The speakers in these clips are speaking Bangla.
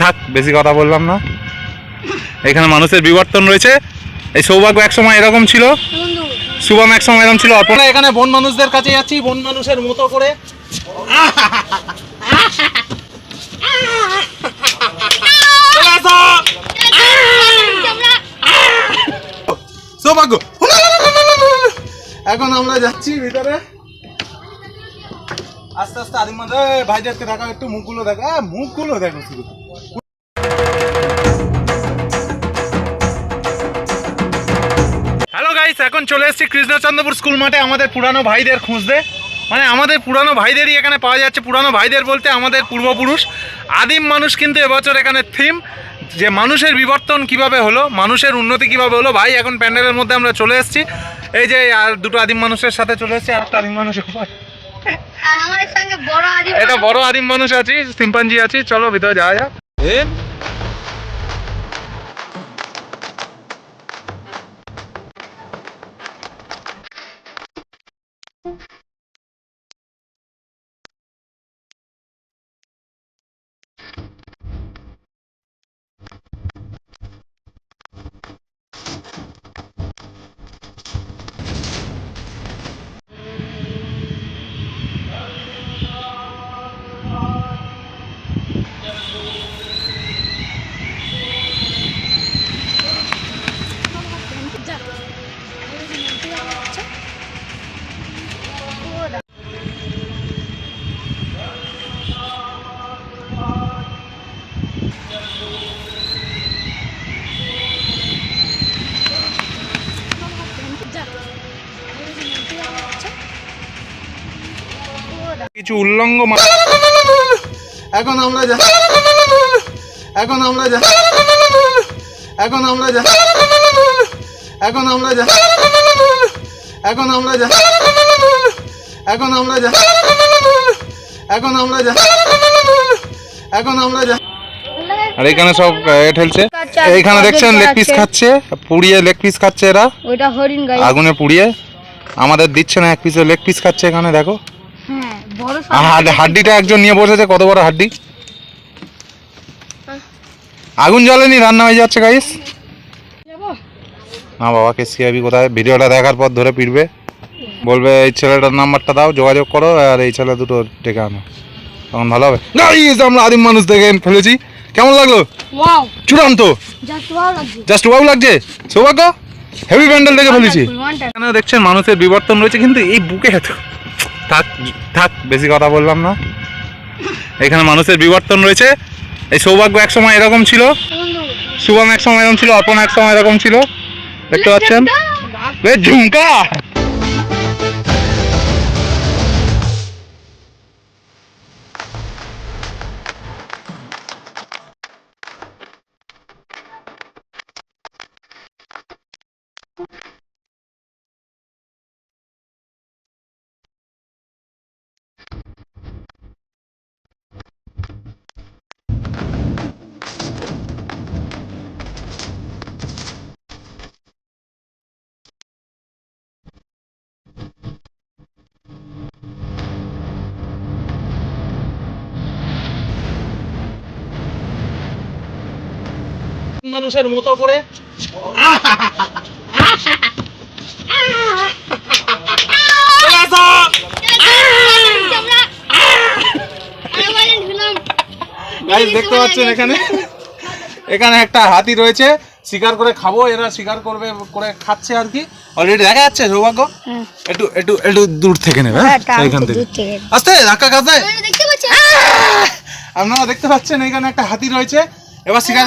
থাক, বেশি কথা বললাম না। এখানে মানুষের বিবর্তন রয়েছে। এই সৌভাগ্য এক সময় এরকম ছিল। শুভম এক সময় এরকম ছিল। অর্পণা, এখানে বন মানুষদের কাছে যাচ্ছি, বন মানুষের মতো করে। সৌভাগ্য। এখন আমরা যাচ্ছি ভিতরে। আস্তে আস্তে আদিম ভাইজারকে দেখা, একটু মুখগুলো দেখা মুখগুলো দেখো শুধু। হ্যালো গাইস এখন চলে এসেছি কৃষ্ণচন্দ্রপুর স্কুল মাঠে আমাদের পুরানো ভাইদের খুঁজতে। মানে আমাদের পুরানো ভাইদেরই এখানে পাওয়া যাচ্ছে। পুরানো ভাইদের বলতে আমাদের পূর্বপুরুষ। আদিম মানুষ কিন্তু এবছর এখানে থিম যে মানুষের বিবর্তন কীভাবে হলো, মানুষের উন্নতি কীভাবে হলো। ভাই, এখন প্যান্ডেলের মধ্যে আমরা চলে এসেছি। এই যে, আর দুটো আদিম মানুষের সাথে চলে এসেছি, আর একটা আদিম মানুষ এটা বড় আদিম মানুষ আছি সিম্পাঞ্জি আছি চলো ভিতরে যাওয়া যাক কিছু উল্লঙ্গ মা- এখন আমরা যা এখন আমরা যা এখন আমরা যা এখন আমরা যা এখন আমরা যা এখন আমরা যা এখন আমরা যা এখন আমরা যা আর এখানে সব এ ঠেলছে। এইখানে দেখছেন লেগ পিস খাচ্ছে। পুড়িয়ে লেগ পিস খাচ্ছে এরা। ওইটা হরিণ গাই আগুনে পুড়িয়ে। আমাদের দিচ্ছে না এক পিসে লেগ পিস খাচ্ছে এখানে দেখো। হাড্ডিটা একজন নিয়ে বসেছে কত বড় হাড্ডি? আগুন জ্বলেনি রান্না হয়ে যাচ্ছে গাইস না বাবাকে সিআইবি কোথায়? ভিডিওটা দেখার পর ধরে পিটবে বলবে এই ছেলেটার নাম্বারটা দাও যোগাযোগ করো আর এই ছেলে দুটো ডেকে আনো। তখন ভালো হবে। গাইস আমরা আদিম মানুষ দেখে ফেলেছি কেমন লাগল? চূড়ান্ত। জাস্ট ওয়াও লাগছে। সৌভাগ্য? হেভি প্যান্ডেল দেখে ফেলেছি। দেখছেন মানুষের বিবর্তন রয়েছে কিন্তু এই বুকে এত থাক থাক বেশি কথা বললাম না। এখানে মানুষের বিবর্তন রয়েছে। এই সৌভাগ্য এক সময় এরকম ছিল। শুভম এক সময় এরকম ছিল অর্পণ এক সময় এরকম ছিল। দেখতে পাচ্ছেন? ঝুমকা! মানুষের মতো করে। দেখতে পাচ্ছেন এখানে? এখানে একটা হাতি রয়েছে। শিকার করে খাব এরা শিকার করবে করে খাচ্ছে আর কি। অলরেডি দেখা যাচ্ছে সৌভাগ্য। একটু একটু একটু দূর থেকে নেবে হ্যাঁ? এইখান থেকে। আস্তে ধাক্কা খাতে আপনারা দেখতে পাচ্ছেন এখানে একটা হাতি রয়েছে। এবার শিকার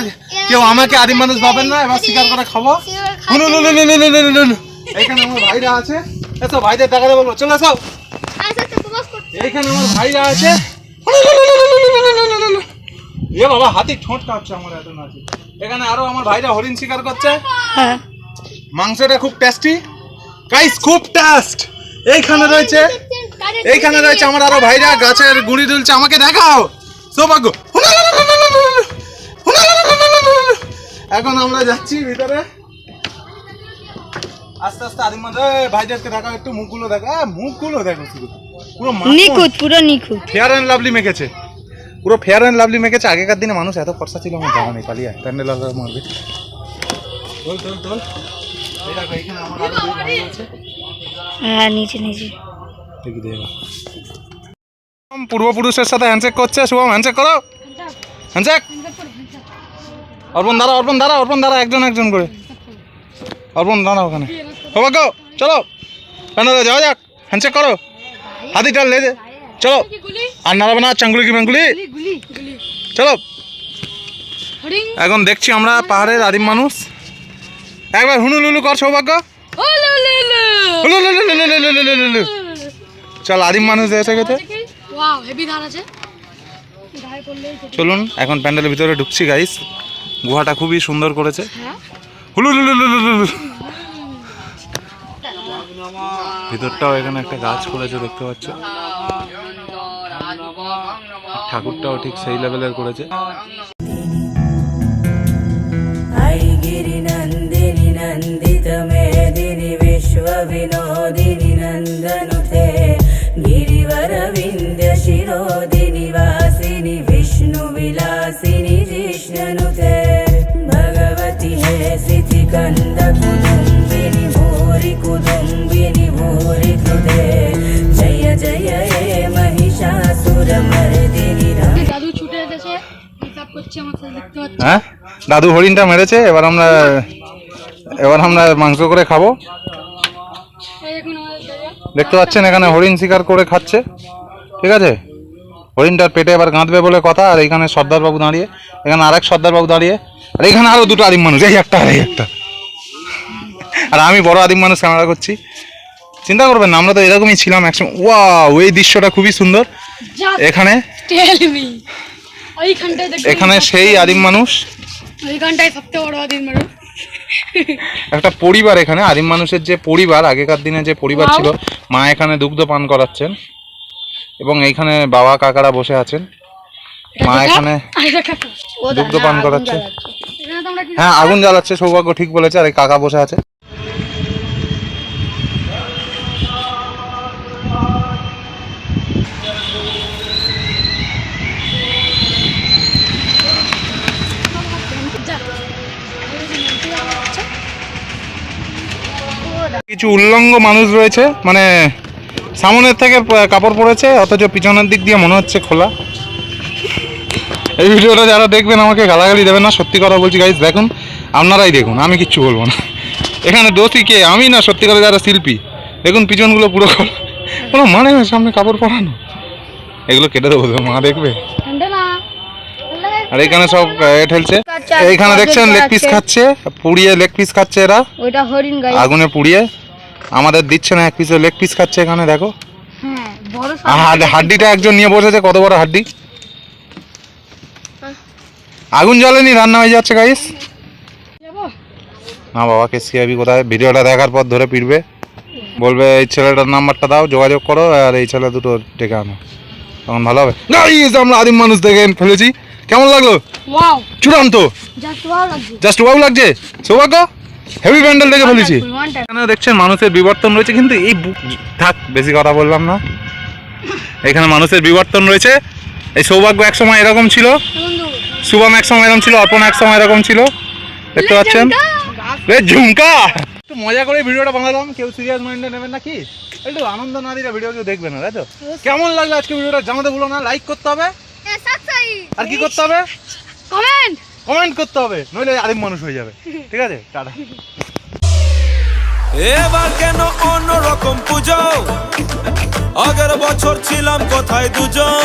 কেউ আমাকে আদিম মানুষ ভাবেন না এবার শিকার করে খাব। এখানে আমার ভাইরা আছে। এসো ভাইদের দেখাতে বলব চলে এসো। এইখানে আমার ভাইরা আছে। এ বাবা হাতি ঠোঁট কাটছে আমার এত নাচে। এখানে আরও আমার ভাইরা হরিণ শিকার করছে। হ্যাঁ। মাংসটা খুব টেস্টি গাইস খুব টেস্ট এইখানে রয়েছে এইখানে রয়েছে আমার আরও ভাইরা গাছের গুড়ি দুলছে। আমাকে দেখাও। সৌভাগ্য। এখন আমরা যাচ্ছি ভিতরে। আস্তে আস্তে আদিম ভাইজারকে দেখাও একটু মুখগুলো দেখা। মুখগুলো দেখো শুধু। পুরো নিখুঁত পুরো নিখুঁত। ফেয়ার অ্যান্ড লাভলি মেখেছে। পুরো ফেয়ার অ্যান্ড লাভলি মেকেছে আগেকার দিনে মানুষ এত খরচা ছিল আমার জানা নেই পালিয়ে প্যান্ডেল আলাদা মারবে। দেখো। হ্যাঁ নিচে নিচে। দেখি পূর্বপুরুষের সাথে হ্যান্ডশেক করছে। শুভম হ্যান্ডশেক করো। হ্যান্ডশেক অর্পণ দাঁড়া অর্পণ দাঁড়া অর্পণ দাঁড়া একজন একজন করে। অর্পণ দাঁড়া ওখানে। সৌভাগ্য চলো। প্যান্ডেলে যাওয়া যাক হ্যান্ডশেক করো। হাতি টাল লেজে চলো। আর নাড়াবে না চাঙ্গুলি কি ম্যাঙ্গুলি গুলি গুলি চলো। এখন দেখছি আমরা পাহাড়ের আদিম মানুষ। একবার হুনু লুলু কর সৌভাগ্য। চল আদিম মানুষ এসে গেছে। চলুন এখন প্যান্ডেলের ভিতরে ঢুকছি গাইস গুহাটা খুবই সুন্দর করেছে হ্যাঁ হুলু লুলু লুলু লুলু। ভিতরটাও এখানে একটা গাছ করেছে দেখতে পাচ্ছ ঠাকুরটাও ঠিক সেই লেভেলের করেছে ऐगिरिनन्दिनि नन्दितमेदिनि विश्वविनोदिनि नन्दनुते गिरिवरविन्द्यशिरोदिनि वासिनि विष्णुविलासिनि जिष्णनुते भगवति हे হ্যাঁ দাদু হরিণটা মেরেছে এবার আমরা এবার আমরা মাংস করে খাব দেখতে পাচ্ছেন এখানে হরিণ শিকার করে খাচ্ছে ঠিক আছে হরিণটার পেটে এবার গাঁদবে বলে কথা আর এখানে সর্দারবাবু দাঁড়িয়ে এখানে আরেক সর্দারবাবু দাঁড়িয়ে আর এখানে আরও দুটো আরিম মানুষ এই একটা আর এই একটা আর আমি বড় আদিম মানুষ ক্যামেরা করছি। চিন্তা করবেন না আমরা তো এরকমই ছিলাম একসময়। ওয়া ওই দৃশ্যটা খুবই সুন্দর। এখানে এখানে সেই আদিম মানুষ। একটা পরিবার এখানে। আদিম মানুষের যে পরিবার আগেকার দিনে যে পরিবার ছিল মা এখানে দুগ্ধ পান করাচ্ছেন। এবং এইখানে বাবা কাকারা বসে আছেন। মা এখানে দুগ্ধ পান করাচ্ছে এখানে তো আমরা কি হ্যাঁ আগুন জ্বালাচ্ছে সৌভাগ্য ঠিক বলেছে। আর এই কাকা বসে আছে যা কিছু উল্লঙ্গ মানুষ রয়েছে মানে সামনের থেকে কাপড় পরেছে অথচ পিছনের দিক দিয়ে মনে হচ্ছে খোলা। এই ভিডিওটা যারা দেখবেন আমাকে গালাগালি দেবেন না সত্যি কথা বলছি গাইজ দেখুন আপনারাই দেখুন আমি কিচ্ছু বলব না। এখানে দোষী কে? আমি না সত্যি করে যারা শিল্পী দেখুন পিছনগুলো পুরো খোলা। কোনো মানে সামনে কাপড় পরানো। এগুলো কেটে দেবো তো, মা দেখবে। আর এখানে সব ঠেলছে। এইখানে দেখছেন লেগ পিস খাচ্ছে পুড়িয়ে লেগ পিস খাচ্ছে এরা। ওইটা হরিণ আগুনে পুড়িয়ে। আমাদের দিচ্ছে না এক পিসে লেগ পিস খাচ্ছে এখানে দেখো। হ্যাঁ আর হাড- হাড্ডিটা একজন নিয়ে বসেছে কত বড় হাড্ডি? আগুন জ্বলেনি রান্না হয়ে যাচ্ছে গাইস যাব? না বাবা কে সিআইবি কোথায়? ভিডিওটা দেখার পর ধরে পিটবে। বলবে এই ছেলেটার নাম্বারটা দাও যোগাযোগ করো আর এই ছেলে দুটো ডেকে আনো। তখন ভালো হবে। গাইস আমরা আদিম মানুষ দেখে ফেলেছি। কেমন লাগল? ওয়াও চূড়ান্ত। জাস্ট ওয়াও লাগছে। জাস্ট ওয়াও লাগছে? সৌভাগ্য? হেভি প্যান্ডেল দেখে টাইম এখানে দেখছেন মানুষের বিবর্তন রয়েছে কিন্তু এই থাক বেশি কথা বললাম না। এখানে মানুষের বিবর্তন রয়েছে। এই সৌভাগ্য এক সময় এরকম ছিল। শুভম এক সময় এরকম ছিল অর্পণ এক সময় এরকম ছিল। দেখতে পাচ্ছেন? রে ঝুমকা! একটু মজা করে ভিডিওটা বানালাম। কেউ সিরিয়াস মাইন্ডে নেবেন না কি? একটু আনন্দ না দিলে ভিডিও কেউ দেখবে না তাই তো? কেমন লাগল আজকে ভিডিওটা? জানাতে ভুলো না লাইক করতে হবে। আর কি করতে হবে? কমেন্ট কমেন্ট করতে হবে, নইলে আরেক মানুষ হয়ে যাবে। ঠিক আছে? টাটা। এবার কেন অন্যরকম পুজো? আগের বছর ছিলাম কোথায় দুজন?